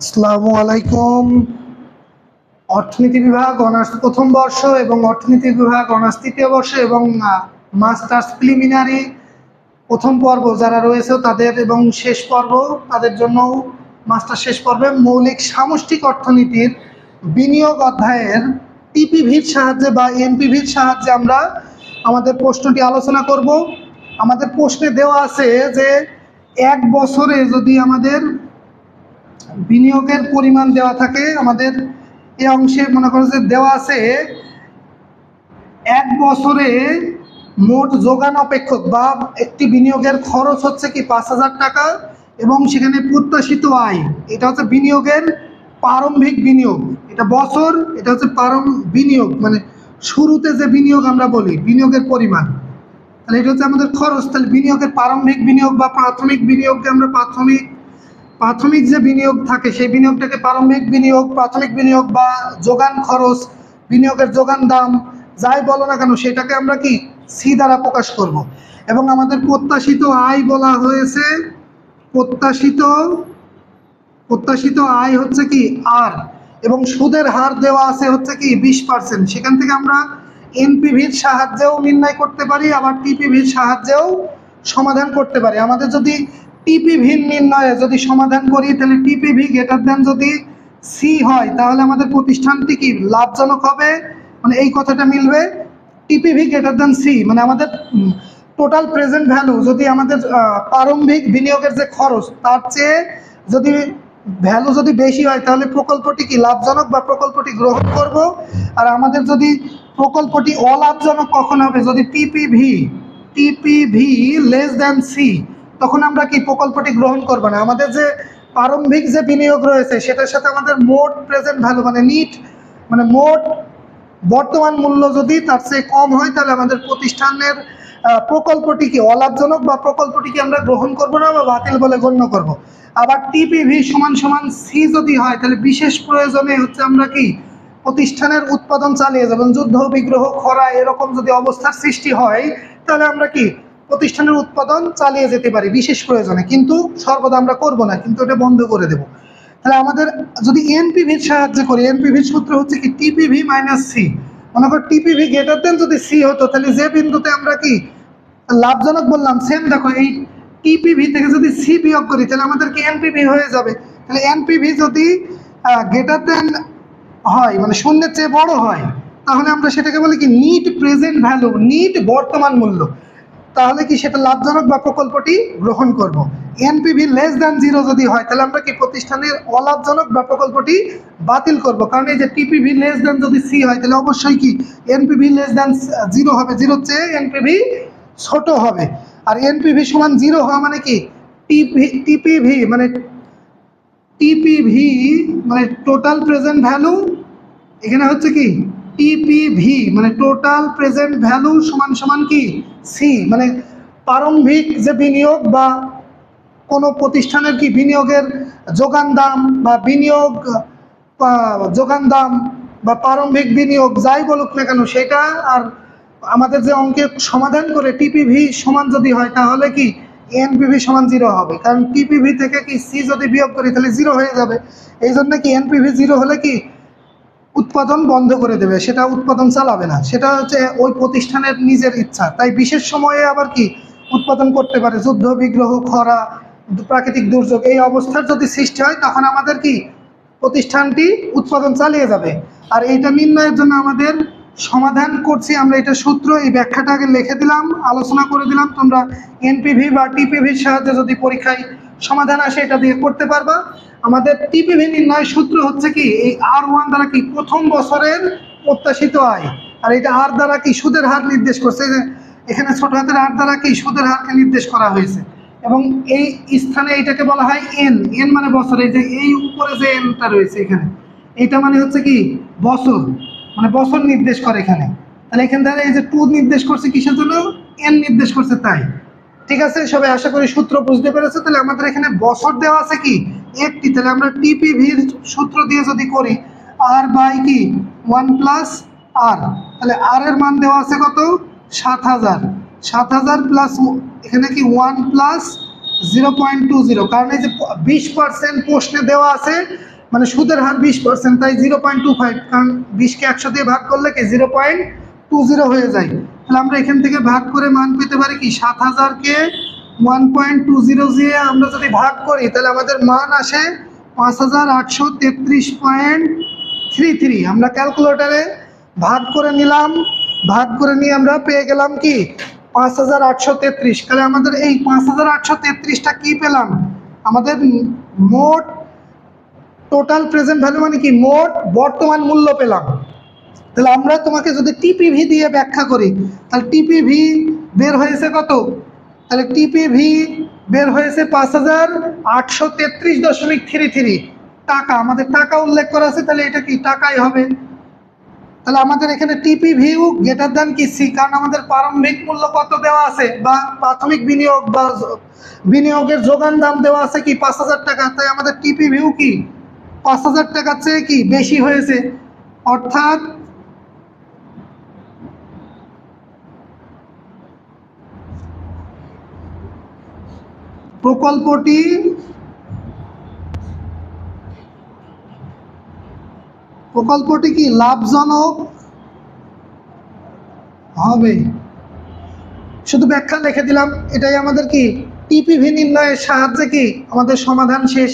আসসালামু আলাইকুম। অর্থনীতি বিভাগ, অনার্স প্রথম বর্ষ এবং অর্থনীতি বিভাগ, অনার্স তৃতীয় বর্ষ এবং মাস্টার্স প্রিলিমিনারি প্রথম পর্ব যারা রয়েছে তাদের এবং শেষ পর্ব, তাদের জন্য মাস্টার শেষ পর্বে মৌলিক সামষ্টিক অর্থনীতির বিনিয়োগ অধ্যায়ের টিপিভির সাহায্যে বা এমপিভির সাহায্যে আমরা আমাদের প্রশ্নটি আলোচনা করব। আমাদের প্রশ্নে দেওয়া আছে যে, এক বছরে যদি আমাদের বিনিয়োগের পরিমাণ দেওয়া থাকে, আমাদের এই অংশে মনে করো যে দেওয়া আছে এক বছরে মোট যোগান অপেক্ষক বা একটি বিনিয়োগের খরচ হচ্ছে কি পাঁচ হাজার টাকা এবং সেখানে প্রত্যাশিত আয়, এটা হচ্ছে বিনিয়োগের প্রারম্ভিক বিনিয়োগ। এটা বছর, এটা হচ্ছে বিনিয়োগ মানে শুরুতে যে বিনিয়োগ আমরা বলি, বিনিয়োগের পরিমাণ। তাহলে এটা হচ্ছে আমাদের খরচ, তাহলে বিনিয়োগের প্রারম্ভিক বিনিয়োগ বা প্রাথমিক বিনিয়োগকে আমরা প্রাথমিক প্রাথমিক যে বিনিয়োগ থাকে, সেই বিনিয়োগটাকে প্রারম্ভিক বিনিয়োগ, প্রাথমিক বিনিয়োগ বা যোগান খরচ, বিনিয়োগের যোগান দাম, যাই বলো না কেন, সেটাকে আমরা কি? সি দ্বারা প্রকাশ করব। এবং আমাদের প্রত্যাশিত আয় বলা হয়েছে, প্রত্যাশিত প্রত্যাশিত আয় হচ্ছে কি? আর। এবং সুদের হার দেওয়া আছে হচ্ছে কি? বিশ পার্সেন্ট সেখান থেকে আমরা এনপিভির সাহায্যেও নির্ণয় করতে পারি, আবার টিপিভির সাহায্যেও সমাধান করতে পারি। আমাদের যদি টিপিভি নির্ণয়ে যদি সমাধান করি, তাহলে টিপিভি গ্রেটার দেন যদি সি হয়, তাহলে আমাদের প্রতিষ্ঠানটি কি লাভজনক হবে? মানে এই কথাটা মিলবে। টিপিভি গ্রেটার দেন সি মানে আমাদের টোটাল প্রেজেন্ট ভ্যালু যদি আমাদের প্রারম্ভিক বিনিয়োগের যে খরচ, তার চেয়ে যদি ভ্যালু যদি বেশি হয়, তাহলে প্রকল্পটি কি লাভজনক বা প্রকল্পটি গ্রহণ করব? আর আমাদের যদি প্রকল্পটি অলাভজনক কখন হবে? যদি TPV TPV less than C তখন আমরা কি প্রকল্পটি গ্রহণ করব না? আমাদের যে প্রারম্ভিক যে বিনিয়োগ রয়েছে সেটার সাথে আমাদের মোট প্রেজেন্ট ভ্যালু মানে নিট মানে মোট বর্তমান মূল্য যদি তার চেয়ে কম হয় তাহলে আমাদের প্রতিষ্ঠানের আহ, প্রকল্পটি কি অলাভজনক বা প্রকল্পটিকে আমরা গ্রহণ করব না বা বাতিল বলে গণ্য করব? আবার টিপিভি সমান সমান সি যদি হয় তাহলে বিশেষ প্রয়োজনে হচ্ছে আমরা কি প্রতিষ্ঠানের উৎপাদন চালিয়ে যাবেন যুদ্ধ বিগ্রহ খরা এরকম যদি অবস্থার সৃষ্টি হয় তাহলে আমরা কি প্রতিষ্ঠানের উৎপাদন চালিয়ে যেতে পারি, বিশেষ প্রয়োজনে। কিন্তু সর্বদা আমরা করব না, কিন্তু এটা বন্ধ করে দেব। তাহলে আমাদের, যদি এনপিভির সাহায্যে করি এনপিভির সূত্র হচ্ছে কি টিপিভি মাইনাস সি মনে কর টিপিভি গ্রেটার দেন যদি সি হতো, তাহলে যে বিন্দুতে আমরা কি লাভজনক বললাম সেম দেখো, এই টিপিভি থেকে যদি সি বিয়োগ করি, তাহলে আমাদের কি এনপিভি হয়ে যাবে? তাহলে এনপিভি যদি গ্রেটার দেন হয় মানে শূন্যের চেয়ে বড় হয়, তাহলে আমরা সেটাকে বলি কি নিট প্রেজেন্ট ভ্যালু নিট বর্তমান মূল্য। তাহলে কি সেটা লাভজনক বা প্রকল্পটি গ্রহণ করব? এনপিভি লেস দ্যান জিরো যদি হয়, তাহলে আমরা কি প্রতিষ্ঠানের অলাভজনক বা প্রকল্পটি বাতিল করব? কারণ এই যে টিপিভি লেস দ্যান যদি সি হয়, তাহলে অবশ্যই কি এনপিভি লেস দ্যান জিরো হবে? জিরোর চেয়ে এনপিভি ছোট হবে। আর এনপিভি সমান জিরো হওয়া মানে কি? টিপি, টিপিভি মানে টিপিভি মানে টোটাল প্রেজেন্ট ভ্যালু এখানে হচ্ছে কি? টিপিভি মানে টোটাল প্রেজেন্ট ভ্যালু সমান সমান কি? সি মানে প্রারম্ভিক যে বিনিয়োগ বা কোনো প্রতিষ্ঠানের কি বিনিয়োগের যোগান দাম বা বিনিয়োগ যোগান দাম বা প্রারম্ভিক বিনিয়োগ যাই বলুক না কেন, সেটা আর আমাদের যে অঙ্কের সমাধান করে টিপিভি সমান যদি হয়, তাহলে কি এনপিভি সমান জিরো হবে। কারণ টিপিভি থেকে কি সি যদি বিয়োগ করি, তাহলে জিরো হয়ে যাবে। এই জন্য কি এনপিভি জিরো হলে কি উৎপাদন বন্ধ করে দেবে, সেটা উৎপাদন চালাবে না। সেটা হচ্ছে ওই প্রতিষ্ঠানের নিজের ইচ্ছা। তাই বিশেষ সময়ে আবার কি উৎপাদন করতে পারে, যুদ্ধ, বিগ্রহ, খরা, প্রাকৃতিক দুর্যোগ, এই অবস্থার যদি সৃষ্টি হয়, তখন আমাদের কি প্রতিষ্ঠানটি উৎপাদন চালিয়ে যাবে। আর এইটা নির্ণয়ের জন্য আমাদের সমাধান করছি আমরা এটা সূত্র, এই ব্যাখ্যাটা আগে লিখে দিলাম, আলোচনা করে দিলাম। তোমরা এনপিভি বা টিপিভির সাহায্যে যদি পরীক্ষায় সমাধান আসে, এটা দিয়ে করতে পারবা। আমাদের টিপিভি নির্ণয় সূত্র হচ্ছে কি, এই আর ওয়ান দ্বারা কি প্রথম বছরের প্রত্যাশিত আয়, আর এটা আর দ্বারা কি সুদের হার নির্দেশ করছে এখানে ছোট হাতের আর দ্বারা কি সুদের হারকে নির্দেশ করা হয়েছে। এবং এই স্থানে এটাকে বলা হয় এন এন মানে বছর, এই যে এই উপরে যে এনটা রয়েছে এখানে এটা মানে হচ্ছে কি বছর মানে বছর নির্দেশ করে এখানে। তাহলে এখান থেকে এই যে টু নির্দেশ করছে কিসের জন্য? এন নির্দেশ করছে তাই। ঠিক আছে, সবাই আশা করি সূত্র বুঝতে পেরেছে। তাহলে আমাদের এখানে বছর দেওয়া আছে কি? একটি। তাহলে আমরা টিপিভির সূত্র দিয়ে যদি করি, আর বাই কি? One plus R. তাহলে আর এর মান দেওয়া আছে কত? সাত হাজার। সাত হাজার প্লাস এখানে কি? One plus zero point two zero. কারণ এই যে বিশ পার্সেন্ট প্রশ্নে দেওয়া আছে মানে সুদের হার বিশ পার্সেন্ট, তাই জিরো পয়েন্ট টু ফাইভ। কারণ বিশকে একশো দিয়ে ভাগ করলে কি? জিরো পয়েন্ট টু জিরো হয়ে যায়। তাহলে আমরা এখান থেকে ভাগ করে মান পেতে পারি কি? সাত হাজারকে ওয়ান পয়েন্ট টু জিরো দিয়ে আমরা যদি ভাগ করি, তাহলে আমাদের মান আসে পাঁচ হাজার আটশো তেত্রিশ পয়েন্ট থ্রি থ্রি আমরা ক্যালকুলেটারে ভাগ করে নিলাম। ভাগ করে নিয়ে আমরা পেয়ে গেলাম কি? পাঁচ হাজার আটশো তেত্রিশ। তাহলে আমাদের এই পাঁচ হাজার আটশো তেত্রিশটা কী পেলাম? আমাদের মোট টোটাল প্রেজেন্ট ভ্যালু মানে কি? মোট বর্তমান মূল্য পেলাম। তাহলে আমরা তোমাকে যদি টিপিভি দিয়ে ব্যাখ্যা করি, তাহলে টিপিভি বের হয়েছে কত? তাহলে টিপিভি বের হয়েছে পাঁচ হাজার আটশো তেত্রিশ দশমিক থ্রি থ্রি। টাকা, আমাদের টাকা উল্লেখ করা আছে, তাহলে এটা কি? টাকাই হবে। তাহলে আমাদের এখানে টিপি ভিউ দ্যান কি সি, কারণ আমাদের প্রারম্ভিক মূল্য কত দেওয়া আছে? বা প্রাথমিক বিনিয়োগ বা বিনিয়োগের যোগান দাম দেওয়া আছে কি? পাঁচ হাজার টাকা। তাই আমাদের টিপি ভিউ কি? পাঁচ হাজার টাকার চেয়ে কি? বেশি হয়েছে। অর্থাৎ প্রকল্পটি প্রকল্পটি কি লাভজনক হবে? শুধু ব্যাখ্যা লিখে দিলাম, এটাই আমাদের কি? টিপিভি নির্ণয়ের সাহায্যে কি আমাদের সমাধান শেষ?